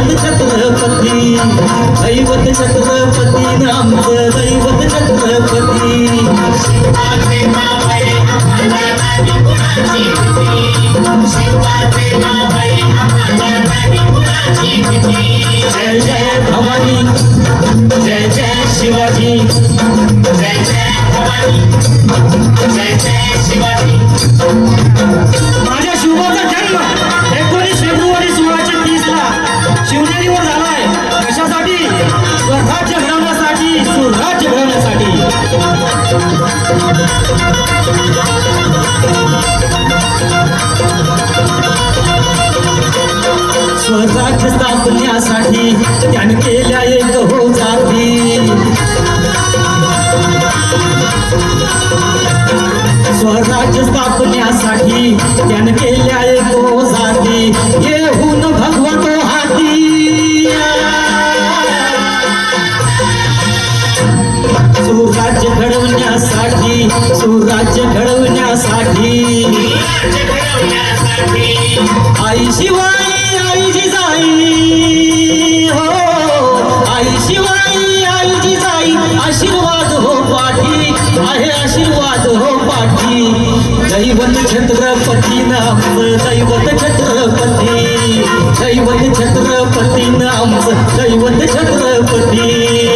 दैवत छत्रपती दैवत छत्रपती नामचं दैवत छत्रपती जय जय भवानी जय जय शिवाजी। स्वराज्य स्थापण्यासाठी त्यांनी आई शिवाई आई जिजाई हो आई शिवाई आईची जिजाई आशीर्वाद हो पाठी आहे आशीर्वाद हो पाठी. दैवत छत्रपती नाम दैवत छत्रपती. दैवत छत्रपती नाम दैवत छत्रपती.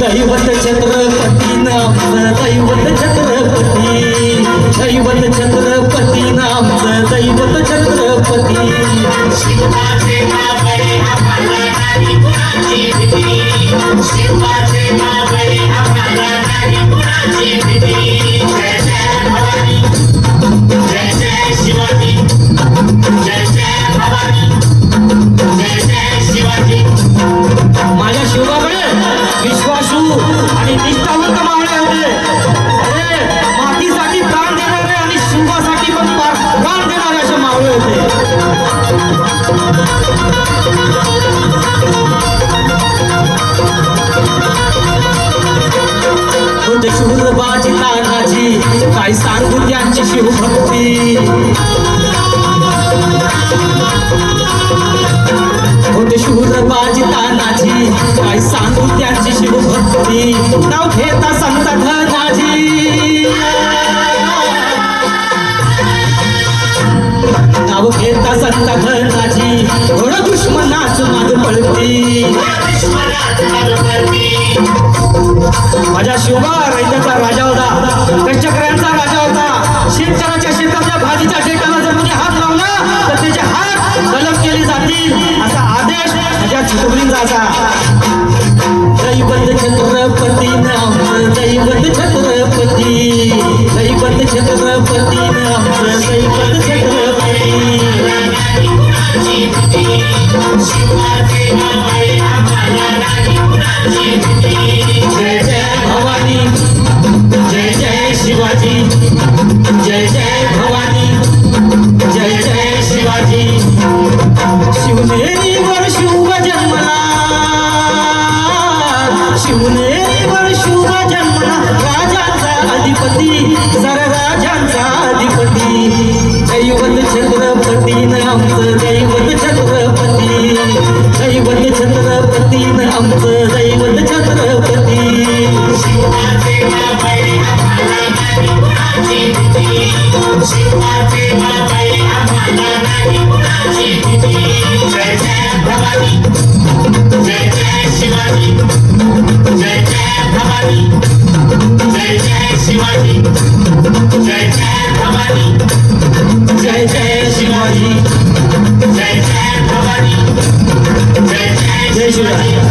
दैवत छत्रपती नाम दैवत छत्रपती दैवत छत्रपती नाम दैवत छत्रपती माझ्या घेता संत धनाजी घोड दुश्मनाच माग पळती. माझ्या शिवबा रैताचा राजा होता. कष्टकऱ्यांचा राजा होता. शेतकऱ्याच्या शेतातल्या भाजीच्या शेताला जर कोणी हात लावला तर त्याचे हात कलम केले जातील असा आदेश माझ्या छत्रपतींचा दैवत छत्रपती नाम दैवत छत्र शिवनेरीवर शुभ जन्मला. शिवनेरीवर शुभ जन्मला. राजांचा अधिपती जर राजांचा अधिपती. दैवत छत्रपती न आमचं दैवत छत्रपती. दैवत छत्रपती न आमचं शिवाजी. जय जय जय शिवाजी.